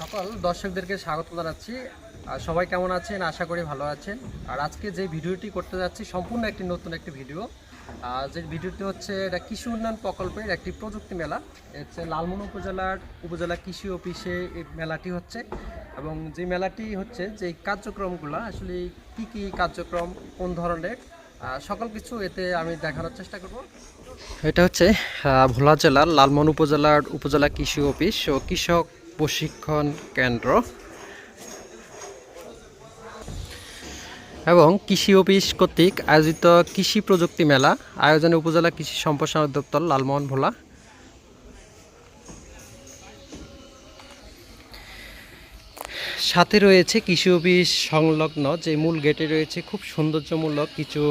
সকল দর্শকদেরকে স্বাগত জানাচ্ছি। আর সবাই কেমন আছেন? আশা করি ভালো আছেন। আর আজকে যে ভিডিওটি করতে যাচ্ছি, সম্পূর্ণ একটি নতুন একটি ভিডিও। যে ভিডিওটি হচ্ছে, এটা কৃষি উন্নয়ন প্রকল্পের একটি প্রযুক্তি মেলা। হচ্ছে লালমোহন উপজেলার উপজেলা কৃষি অফিসে এই মেলাটি হচ্ছে। এবং যে মেলাটি হচ্ছে, যে কার্যক্রমগুলো, আসলে কি কি কার্যক্রম, কোন ধরনের সকল কিছু এতে আমি দেখানোর চেষ্টা করব। এটা হচ্ছে ভোলা জেলার লালমোহন উপজেলার উপজেলা কৃষি অফিস ও কৃষক প্রশিক্ষণ কেন্দ্র। এবং কৃষি অফিস কর্তৃক আয়োজিত কৃষি প্রযুক্তি মেলা আয়োজনে উপজেলা কৃষি সম্প্রসারণ দপ্তর লালমোহন ভোলা। সাথে রয়েছে কৃষি অফিস সংলগ্ন যে মূল গেটে রয়েছে খুব সৌন্দর্যমূলক কিছু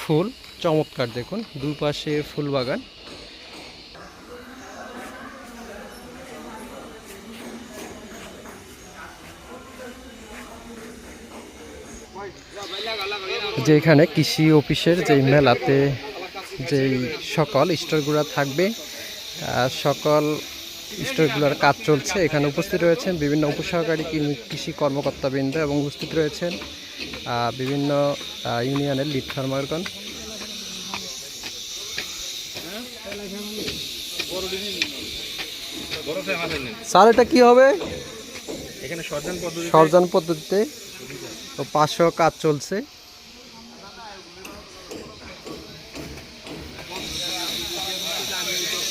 ফুল। চমৎকার দেখুন দুই পাশে ফুল বাগান। যে এখানে কৃষি অফিসের যে মেলাতে যেই সকল স্টোরগুলো থাকবে সকল স্টোরগুলোর কাজ চলছে। এখানে উপস্থিত রয়েছেন বিভিন্ন উপসহকারী কৃষি কর্মকর্তাবৃন্দ এবং উপস্থিত রয়েছেন বিভিন্ন ইউনিয়নের লিড ফার্মারগণ স্যার এটা কি হবে? এখানে সরজান সরজান পদ্ধতিতে তো পাঁচশো কাজ চলছে।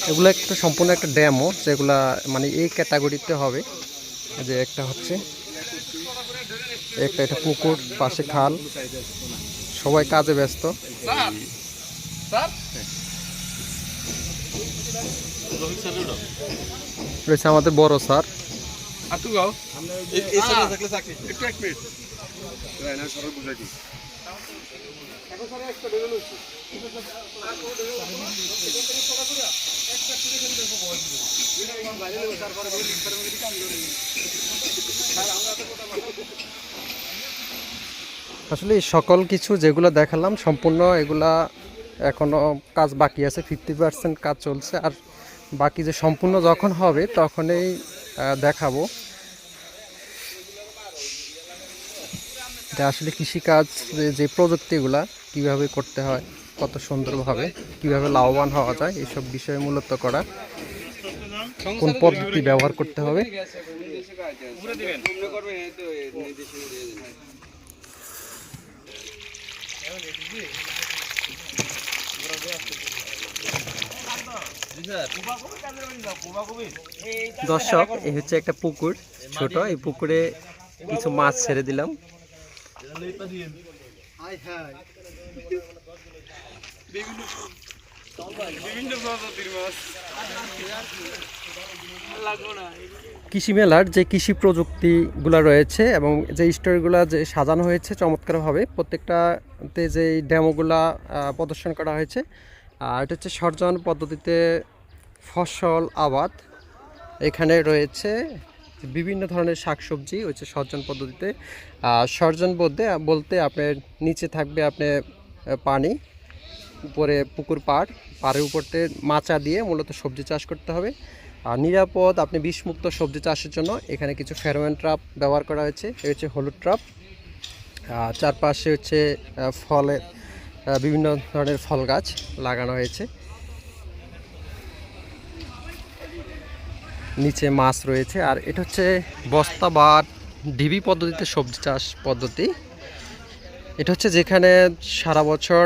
এগুলো একটা সম্পূর্ণ একটা ড্যামও যেগুলা মানে এই ক্যাটাগরিতে হবে। যে একটা হচ্ছে একটা এটা পুকুর পাশে খাল। সবাই কাজে ব্যস্ত। রয়েছে আমাদের বড় স্যার। হাতু গাও এই সাইডে থাকলে চাকরি। একটু এক মিনিট। না সরল বুঝাই দিই। আসলে সকল কিছু যেগুলো দেখালাম সম্পূর্ণ এগুলা এখনও কাজ বাকি আছে ফিফটি পার্সেন্ট কাজ চলছে। আর বাকি যে সম্পূর্ণ যখন হবে, তখনই দেখাবো। যে আসলে কৃষিকাজ, যে- যে প্রযুক্তিগুলা কীভাবে করতে হয়, কত সুন্দরভাবে কীভাবে লাভবান হওয়া যায়, এসব বিষয়ে মূলত করা, কোন পদ্ধতি ব্যবহার করতে হবে। দর্শক এই হচ্ছে একটা পুকুর ছোট। এই পুকুরে কিছু মাছ ছেড়ে দিলাম। কৃষি মেলার যে কৃষি প্রযুক্তিগুলো রয়েছে এবং যে স্টোরগুলো যে সাজানো হয়েছে চমৎকারভাবে প্রত্যেকটাতে যে ডেমোগুলা আহ, প্রদর্শন করা হয়েছে আর এটা হচ্ছে সর্জন পদ্ধতিতে ফসল আবাদ। এখানে রয়েছে বিভিন্ন ধরনের শাকসবজি হচ্ছে সর্জন পদ্ধতিতে। সর্জন বলতে বলতে আপনার নিচে থাকবে আপনি পানি উপরে পুকুর পাড়। পাড়ের উপরতে মাচা দিয়ে মূলত সবজি চাষ করতে হবে। আর নিরাপদ আপনি বিষমুক্ত সবজি চাষের জন্য এখানে কিছু ফেরোমেন ট্রাপ ব্যবহার করা হয়েছে। এই হচ্ছে হলুদ ট্রাপ। চারপাশে হচ্ছে আহ, ফলে আহ, বিভিন্ন ধরনের ফল গাছ লাগানো হয়েছে। নিচে মাছ রয়েছে, আর এটা হচ্ছে বস্তা বা ডিবি পদ্ধতিতে সবজি চাষ পদ্ধতি। এটা হচ্ছে যেখানে সারা বছর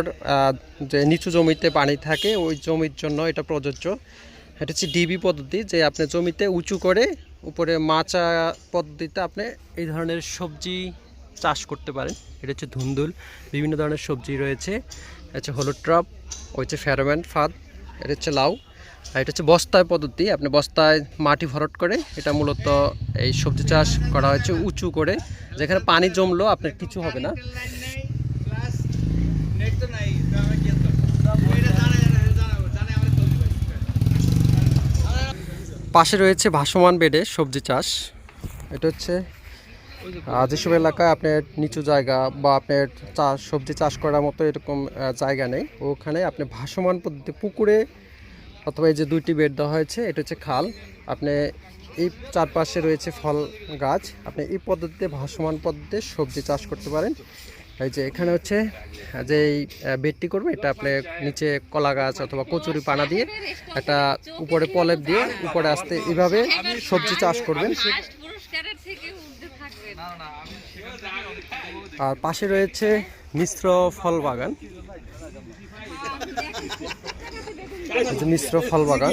যে নিচু জমিতে পানি থাকে, ওই জমির জন্য এটা প্রযোজ্য। এটা হচ্ছে ডিবি পদ্ধতি, যে আপনি জমিতে উঁচু করে উপরে মাচা পদ্ধতিতে আপনি এই ধরনের সবজি চাষ করতে পারেন এটা হচ্ছে ধুন্দুল। বিভিন্ন ধরনের সবজি রয়েছে। এটা হচ্ছে হলুদ ট্রপ, ওই হচ্ছে ফেরোম্যান ফাঁদ, এটা হচ্ছে লাউ, আর এটা হচ্ছে বস্তায় পদ্ধতি। আপনি বস্তায় মাটি ভরট করে এটা মূলত এই সবজি চাষ করা হয়েছে উঁচু করে, যেখানে পানি জমলো, আপনার কিছু হবে না। পাশে রয়েছে ভাসমান বেডে সবজি চাষ। এটা হচ্ছে যেসব এলাকায় আপনার নিচু জায়গা বা আপনার চাষ সবজি চাষ করার মতো এরকম জায়গা নেই, ওখানে আপনি ভাসমান পদ্ধতি পুকুরে অথবা এই যে দুইটি বেড দেওয়া হয়েছে, এটা হচ্ছে খাল। আপনি এই চারপাশে রয়েছে ফল গাছ, আপনি এই পদ্ধতিতে ভাসমান পদ্ধতিতে সবজি চাষ করতে পারেন। এই যে এখানে হচ্ছে, যে এই বেডটি করবে, এটা আপনি নিচে কলা গাছ অথবা কচুরি পানা দিয়ে একটা উপরে পলেপ দিয়ে উপরে আসতে এইভাবে সবজি চাষ করবেন ফার্স্ট পুরস্কারের থেকে ঊর্ধ্বে থাকবেন আর পাশে রয়েছে মিশ্র ফল বাগান মিশ্র ফল বাগান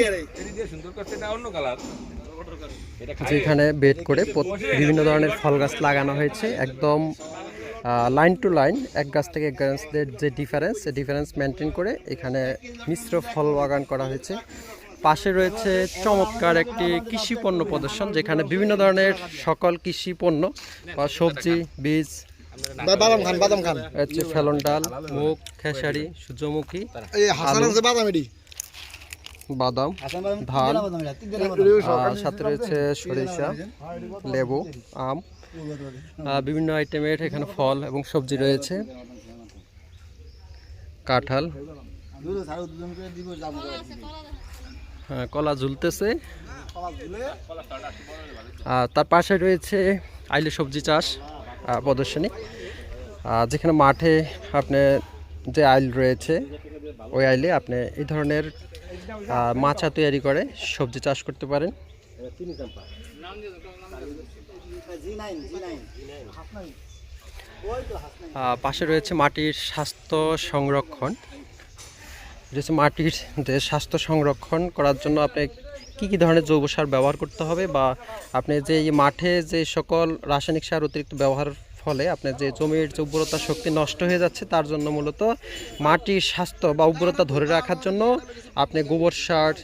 যেখানে বেড করে বিভিন্ন ধরনের ফল গাছ লাগানো হয়েছে। একদম লাইন টু লাইন এক গাছ থেকে এক গাছের যে ডিফারেন্স সে ডিফারেন্স মেনটেন করে এখানে মিশ্র ফল বাগান করা হয়েছে। পাশে রয়েছে চমৎকার একটি কৃষি পণ্য প্রদর্শন যেখানে বিভিন্ন ধরনের সকল কৃষি পণ্য বা সবজি বীজ বাদাম খান বাদাম খান। হচ্ছে ফেলন ডাল মুগ খেসারি সূর্যমুখী এই হাসান আছে বাদাম ধান সাথে রয়েছে সরিষা লেবু আম বিভিন্ন আইটেমের এখানে ফল এবং সবজি রয়েছে। কাঁঠাল। কলা ঝুলতেছে। আর তার পাশে রয়েছে আইলে সবজি চাষ প্রদর্শনী। যেখানে মাঠে আপনি যে আইল রয়েছে ওই আইলে আপনি এই ধরনের মাচা তৈরি করে সবজি চাষ করতে পারেন। পাশে রয়েছে মাটির স্বাস্থ্য সংরক্ষণ। এটা মাটির যে স্বাস্থ্য সংরক্ষণ করার জন্য আপনি কী কী ধরনের জৈব সার ব্যবহার করতে হবে বা আপনি যে মাঠে যে সকল রাসায়নিক সার অতিরিক্ত ব্যবহার ফলে আপনার যে জমির যে উর্বরতা শক্তি নষ্ট হয়ে যাচ্ছে, তার জন্য মূলত মাটির স্বাস্থ্য বা উর্বরতা ধরে রাখার জন্য আপনি গোবর সার,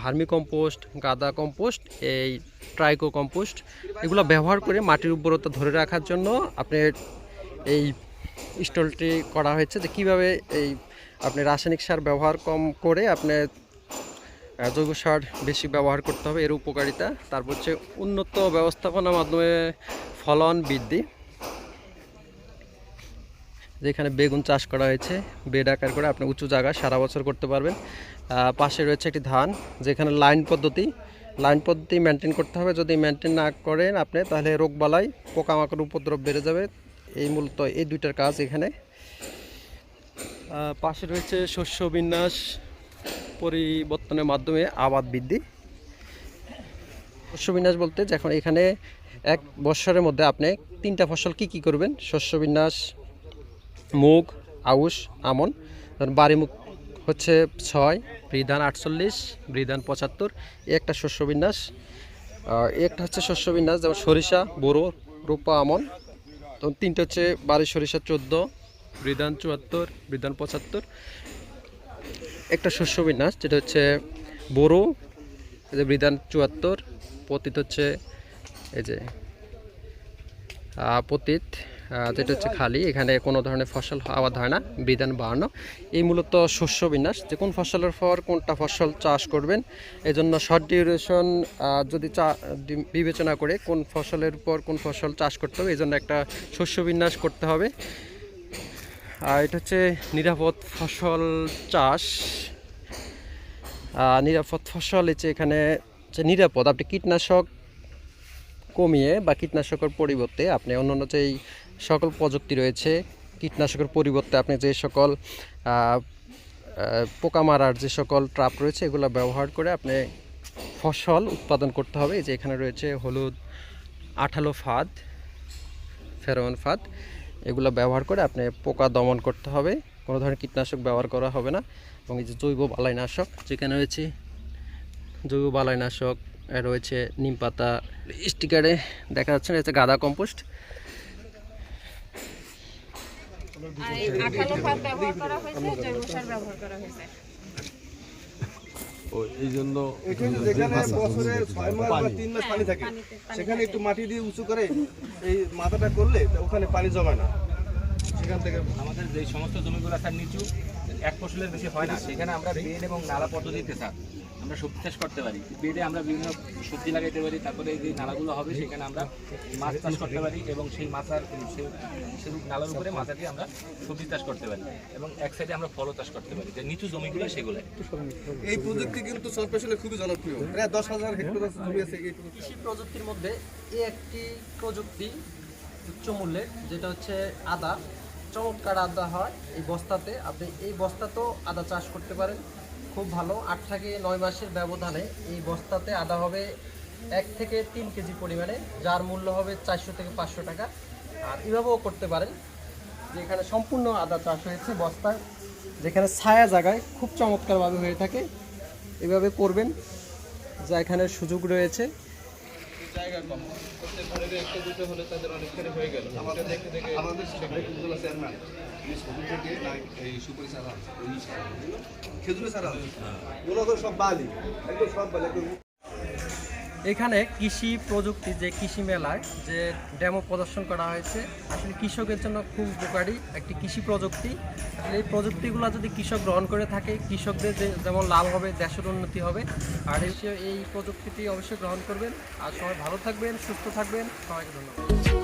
ভার্মি কম্পোস্ট, গাদা কম্পোস্ট, এই ট্রাইকো কম্পোস্ট এগুলো ব্যবহার করে মাটির উর্বরতা ধরে রাখার জন্য আপনি এই স্টলটি করা হয়েছে যে কীভাবে এই আপনি রাসায়নিক সার ব্যবহার কম করে আপনি জৈব সার বেশি ব্যবহার করতে হবে, এর উপকারিতা। তারপর হচ্ছে উন্নত ব্যবস্থাপনার মাধ্যমে ফলন বৃদ্ধি। যেখানে বেগুন চাষ করা হয়েছে, বেড আকার করে আপনি উঁচু জায়গা সারা বছর করতে পারবেন। পাশে রয়েছে একটি ধান, যেখানে লাইন পদ্ধতি লাইন পদ্ধতি মেনটেন করতে হবে। যদি মেনটেন না করেন আপনি, তাহলে রোগবালাই পোকামাকড় উপদ্রব বেড়ে যাবে। এই মূলত এই দুইটার কাজ এখানে। পাশে রয়েছে শস্য বিন্যাস পরিবর্তনের মাধ্যমে আবাদ বৃদ্ধি। শস্য বিন্যাস বলতে যখন এখানে এক বৎসরের মধ্যে আপনি তিনটা ফসল কি কি করবেন? শস্য বিন্যাস, মুগ, আউশ, আমন। ধরুন বাড়ি মুগ হচ্ছে ছয়, বৃধান আটচল্লিশ, বৃধান পঁচাত্তর একটা শস্য বিন্যাস। একটা হচ্ছে শস্য বিন্যাস, যেমন সরিষা, বোরো, রূপা, আমন। তো তিনটে হচ্ছে বাড়ি সরিষা চোদ্দ বৃধান চুয়াত্তর, বৃধান পঁচাত্তর। একটা শস্য বিন্যাস, যেটা হচ্ছে বোরো, এই যে বৃধান চুয়াত্তর, পতিত হচ্ছে এই যে পতিত যেটা হচ্ছে খালি, এখানে কোনো ধরনের ফসল আবাদ হয় না, বিধান বাড়ানো এই মূলত শস্য বিন্যাস, যে কোন ফসলের পর কোনটা ফসল চাষ করবেন এই জন্য শর্ট ডিউরেশন যদি চা বিবেচনা করে কোন ফসলের পর কোন ফসল চাষ করতে হবে এই জন্য একটা শস্য বিন্যাস করতে হবে। আর এটা হচ্ছে নিরাপদ ফসল চাষ। নিরাপদ ফসল হচ্ছে এখানে যে নিরাপদ। আপনি কীটনাশক কমিয়ে বা কীটনাশকের পরিবর্তে আপনি অন্যান্য যেই সকল প্রযুক্তি রয়েছে, কীটনাশকের পরিবর্তে আপনি যে সকল পোকা মারার যে সকল ট্রাপ রয়েছে, এগুলো ব্যবহার করে আপনি ফসল উৎপাদন করতে হবে। যে এখানে রয়েছে হলুদ, আঠালো ফাঁদ ফেরোমন ফাঁদ। এগুলো ব্যবহার করে আপনি পোকা দমন করতে হবে। কোনো ধরনের কীটনাশক ব্যবহার করা হবে না। এবং এই যে জৈব বালাইনাশক যেখানে রয়েছে, জৈব বালাইনাশক রয়েছে নিম পাতা, স্টিকারে দেখা যাচ্ছে এটা গাদা কম্পোস্ট। ব্যবহার করা হয়েছে, জৈব সার ব্যবহার করা হয়েছে। এই জন্য এখানে যেখানে বছরে ছয় মাস বা তিন মাস পানি থাকে সেখানে একটু মাটি দিয়ে উঁচু করে এই মাথাটা করলে তা ওখানে পানি জমে না। সেখান থেকে আমাদের যে সমস্ত জমিগুলো স্যার নিচু এক ফসলের বেশি হয় না। সেখানে আমরা ঋণ এবং নালা পদ্ধতিতে স্যার আমরা সবজি চাষ করতে পারি। বেডে আমরা বিভিন্ন সবজি লাগাইতে পারি তারপরে যে নালাগুলো হবে সেখানে আমরা মাছ চাষ করতে পারি এবং সেই মাথার সেই নালার উপরে মাথা দিয়ে আমরা সবজি চাষ করতে পারি এবং এক সাইডে আমরা ফলও চাষ করতে পারি। যে নিচু জমিগুলো সেগুলো। এই প্রযুক্তি কিন্তু সরপেশনে খুবই জনপ্রিয়। প্রায় দশ হাজার হেক্টর জমি আছে এই কৃষি প্রযুক্তির মধ্যে এই একটি প্রযুক্তি উচ্চ মূল্যের যেটা হচ্ছে আদা। চমৎকার আদা হয় এই বস্তাতে। আপনি এই বস্তাতেও আদা চাষ করতে পারেন। খুব ভালো। আট থেকে নয় মাসের ব্যবধানে এই বস্তাতে আদা হবে এক থেকে তিন কেজি পরিমাণে, যার মূল্য হবে চারশো থেকে পাঁচশো টাকা। আর এভাবেও করতে পারেন। যেখানে সম্পূর্ণ আদা চাষ হয়েছে বস্তা যেখানে ছায়া জায়গায় খুব চমৎকারভাবে হয়ে থাকে, এভাবে করবেন। যা এখানে সুযোগ রয়েছে। জায়গা কম। প্রত্যেক ঘরের একটা দুটো হলে তাদের অনেকখানি হয়ে গেল। আমাদের দেখে দেখে আমাদের খেজুর চেয়ারম্যান। সবুজ থেকে এই সুপারি চারা। ওগুলো তো সব বালি একদম সব বালি একদম এখানে কৃষি প্রযুক্তি যে কৃষি মেলায় যে ডেমো প্রদর্শন করা হয়েছে, আসলে কৃষকের জন্য খুব উপকারী একটি কৃষি প্রযুক্তি। আসলে এই প্রযুক্তিগুলো যদি কৃষক গ্রহণ করে থাকে, কৃষকদের যে যেমন লাভ হবে, দেশের উন্নতি হবে, আর এই প্রযুক্তিটি অবশ্যই গ্রহণ করবেন। আর সবাই ভালো থাকবেন, সুস্থ থাকবেন। সবাইকে ধন্যবাদ।